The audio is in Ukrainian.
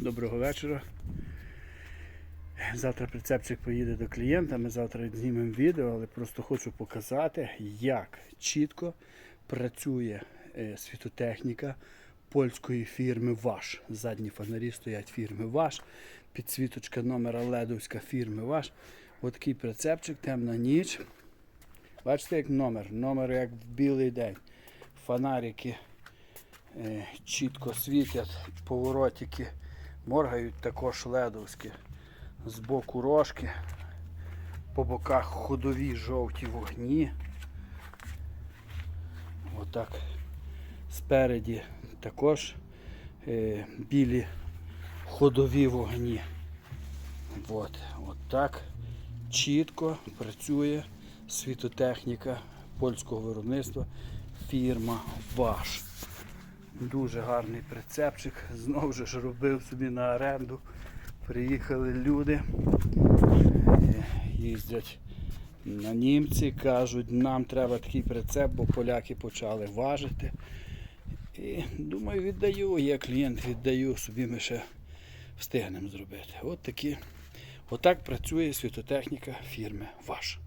Доброго вечора. Завтра прицепчик поїде до клієнта. Ми завтра знімемо відео, але просто хочу показати, як чітко працює е, світотехніка польської фірми Ваш. Задні фонарі стоять фірми Ваш. Підсвіточка номера ледовська фірми Ваш. Отакий прицепчик, темна ніч. Бачите, як номер. Номер як в білий день. Фонарики е, чітко світять, поворотики моргають також ледовські. З боку рожки, по боках ходові жовті вогні. Отак. Спереді також е, білі ходові вогні. От, от так чітко працює світотехніка польського виробництва фірма Ваш. Дуже гарний прицепчик. Знову ж робив собі на оренду. Приїхали люди, е, їздять на німці, кажуть, нам треба такий прицеп, бо поляки почали важити. І думаю, віддаю, я клієнт віддаю, собі ми ще встигнемо зробити. От такі. Отак працює світотехніка фірми Ваш.